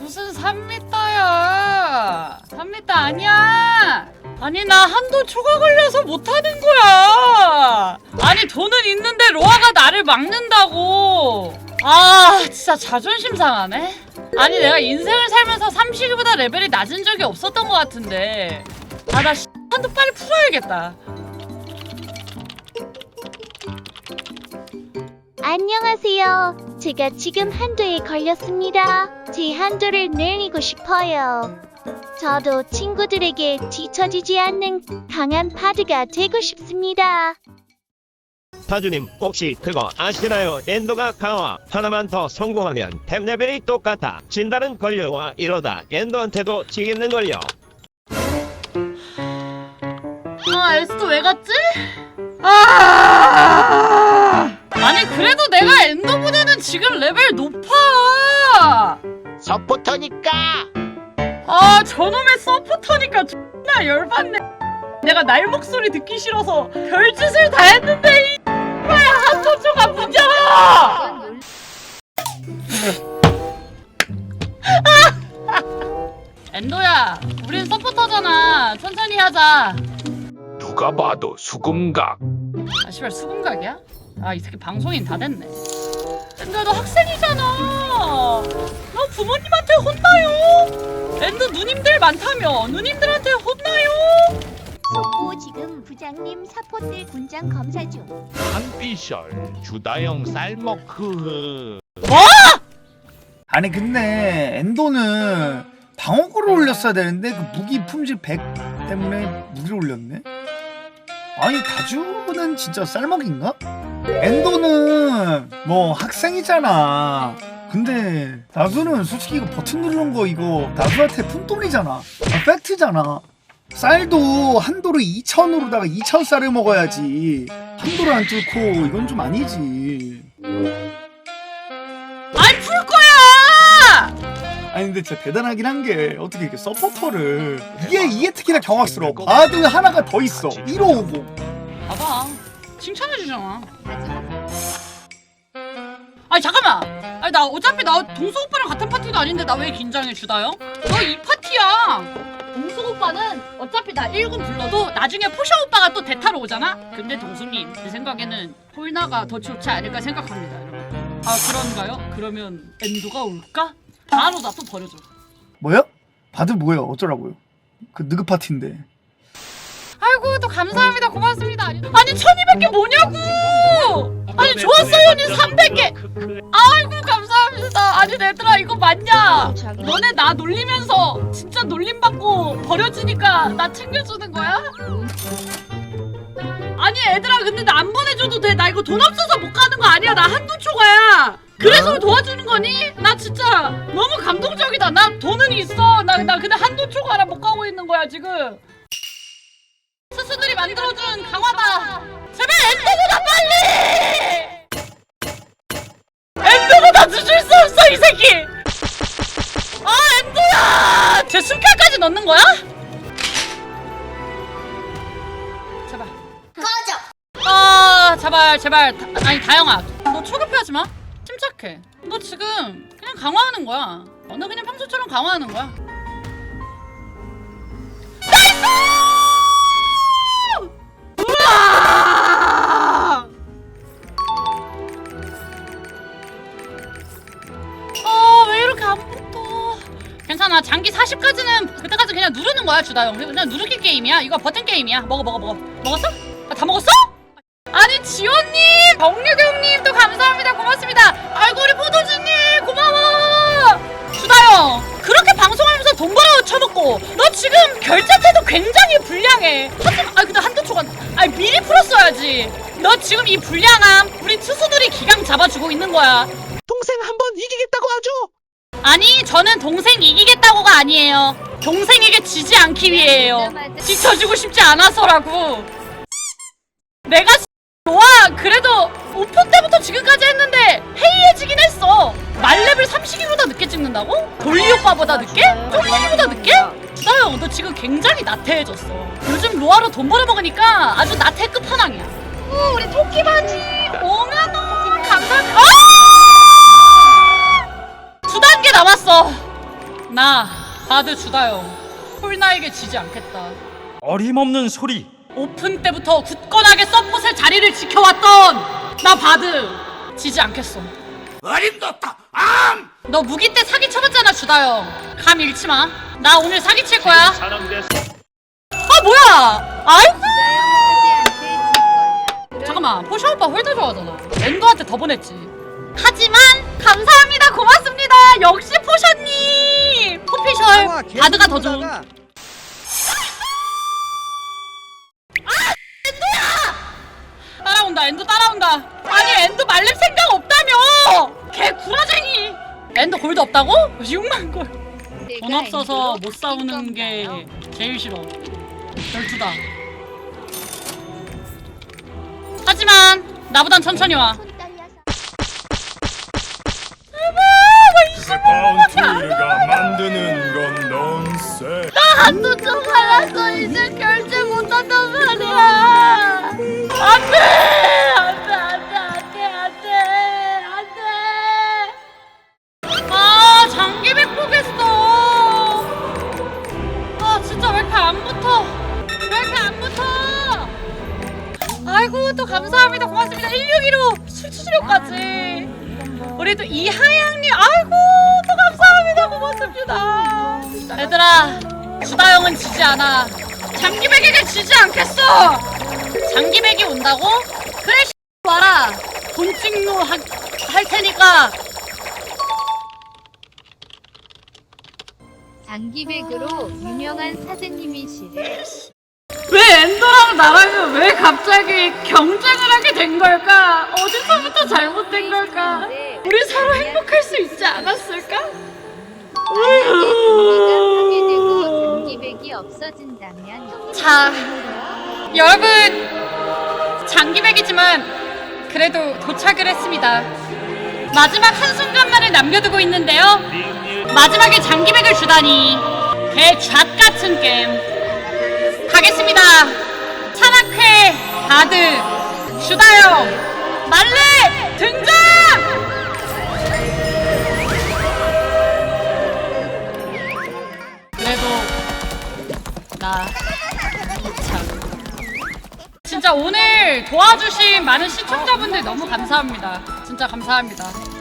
무슨 3m야. 3m 아니야. 아니 나 한도 초과 걸려서 못하는 거야. 아니 돈은 있는데 로아가 나를 막는다고. 아 진짜 자존심 상하네. 아니 내가 인생을 살면서 삼식이보다 레벨이 낮은 적이 없었던 것 같은데. 아나 한도 빨리 풀어야겠다. 안녕하세요. 제가 지금 한도에 걸렸습니다. 제 한도를 늘리고 싶어요. 저도 친구들에게 뒤처지지 않는 강한 파드가 되고 싶습니다. 타주님 혹시 그거 아시나요? 엔더가 강화 하나만 더 성공하면 템 레벨이 똑같아 진다는 걸려와 이러다 엔더한테도 지겠는 걸요 아 에스도 왜 갔지? 아 아니 그래도 내가 엔더보다는 지금 레벨 높아 서포터니까. 아 저놈의 서포터니까 존나 열받네. 내가 날 목소리 듣기 싫어서 별짓을 다 했는데 이 X발 한도초가 문제야! 엔도야 우린 서포터잖아. 천천히 하자. 누가 봐도 수금각. 아 씨발 수금각이야? 아 이 새끼 방송인 다 됐네. 엔도야 너 학생이잖아 너 부모님한테 혼나요 엔도 누님들 많다며 누님들한테 혼나요 속보 지금 부장님 사포들 군장 검사 중. 한피셜 주다영 쌀먹 흐흐 아니 근데 엔도는 방어구를 올렸어야 되는데 그 무기 품질 100 때문에 무기를 올렸네? 아니 다주는 진짜 쌀먹인가? 엔도는 뭐 학생이잖아 근데 다주는 솔직히 이거 버튼 누르는 거 이거 다주한테 푼돈이잖아. 아, 팩트잖아. 쌀도 한도를 2천으로다가 2천 쌀을 먹어야지. 한도를 안 뚫고 이건 좀 아니지. 아이 풀 거야! 아니 근데 진짜 대단하긴 한 게 어떻게 이렇게 서포터를 이게 이게 특히나 경악스러워. 바드 하나가 더 있어. 150 봐봐. 칭찬해주잖아 아니 잠깐만 아니 나 어차피 나 동수 오빠랑 같은 파티도 아닌데 나 왜 긴장해 주다요? 너 이 파티야 동수 오빠는 어차피 나 1군 불러도 나중에 포셔 오빠가 또 대타로 오잖아? 근데 동수님 제 생각에는 폴나가 더 좋지 않을까 생각합니다 여러분 아 그런가요? 그러면 엔도가 올까? 바로 나 또 버려줘 뭐야? 바드 뭐예요 어쩌라고요 그 느그 파티인데 아이고 또 감사합니다. 고맙습니다. 아니 1200개 뭐냐고! 아니 좋았어요 님 300개! 아이고 감사합니다. 아니 얘들아 이거 맞냐? 너네 나 놀리면서 진짜 놀림받고 버려지니까 나 챙겨주는 거야? 아니 얘들아 근데 나 안 보내줘도 돼. 나 이거 돈 없어서 못 가는 거 아니야. 나 한도 초과야. 그래서 도와주는 거니? 나 진짜 너무 감동적이다. 나 돈은 있어. 나, 나 근데 한도 초과라 못 가고 있는 거야 지금 스스들이 만들어준 강화다. 제발 엔더보다 빨리! 엔더보다 늦을 수 없어 이 새끼! 아 엔더야! 제 숨결까지 넣는 거야? 제발. 꺼져. 아 제발 제발. 다, 아니 다영아. 너 초급해하지 마. 침착해. 너 지금 그냥 강화하는 거야. 어, 너 그냥 평소처럼 강화하는 거야. 우와! 거야, 주다영. 그냥 누르기 게임이야. 이거 버튼 게임이야. 먹어, 먹어, 먹어. 먹었어? 아, 다 먹었어? 아니, 지원님! 정유경님 또 감사합니다. 고맙습니다. 아이고, 우리 포도주님! 고마워! 주다영! 그렇게 방송하면서 돈 벌어 쳐먹고 너 지금 결제 태도 굉장히 불량해. 하지만, 아 근데 한두 초간, 아 미리 풀었어야지. 너 지금 이 불량함 우리 투수들이 기강 잡아주고 있는 거야. 동생 한 번 이기겠다고 하죠 아니 저는 동생 이기겠다고가 아니에요. 동생에게 지지 않기 위해요. 지쳐주고 싶지 않아서라고. 내가 로아. 그래도 오픈 때부터 지금까지 했는데 해이해지긴 했어. 말레벨 30일보다 늦게 찍는다고? 돌리 오빠보다 늦게? 쫄리기보다 늦게? 주다영 너 지금 굉장히 나태해졌어. 요즘 로아로 돈 벌어먹으니까 아주 나태 끝판왕이야. 오 우리 토끼 바지. 5만원 감사합니다 바드 주다영 폴나에게 지지 않겠다. 어림없는 소리. 오픈 때부터 굳건하게 서폿의 자리를 지켜왔던 나 바드. 지지 않겠어 어림도다. 암! 너 무기 때 사기 쳐봤잖아 주다영 감 잃지 마나 오늘 사기 칠 거야. 아 뭐야? 아이고. 잠깐만 포샤 오빠 홀더 좋아하잖아. 엔도한테 더 보냈지. 하지만 감사합니다 더 좋은 따라온다 엔도 따라온다. 아니 엔도 말릴 생각 없다며! 개 구라쟁이! 엔도 골드 없다고? 6만 골. 돈 없어서 못 싸우는 게? 제일 싫어. 결투다. 하지만 나보단 천천히 와. 손 딸려서. 파운트가 만드는 건 한도 좀 갈았어 이제 결제 못한단 말이야. 안돼! 안돼 안돼 안돼 안돼 아 장기백 보겠어. 아 진짜 왜 이렇게 안 붙어? 왜 이렇게 안 붙어? 아이고 또 감사합니다. 고맙습니다. 161호 수수료까지. 우리 또 이하양님 아이고 또 감사합니다. 고맙습니다. 얘들아 주다영은 지지 않아 장기백에게 지지 않겠어 장기백이 온다고? 그래 와라 돈 찍노 하, 할 테니까 장기백으로 유명한 사제님이시래. 왜 엔더랑 나랑은 왜 갑자기 경쟁을 하게 된 걸까? 어디서부터 잘못된 걸까? 우리 서로 행복할 수 있지 않았을까? 우리가 파괴되고 장기백이 없어진다면 자, 여러분 장기백이지만 그래도 도착을 했습니다. 마지막 한 순간만을 남겨두고 있는데요. 마지막에 장기백을 주다니 개잣 같은 게임. 가겠습니다. 진짜 오늘 도와주신 많은 시청자분들 너무 감사합니다. 진짜 감사합니다.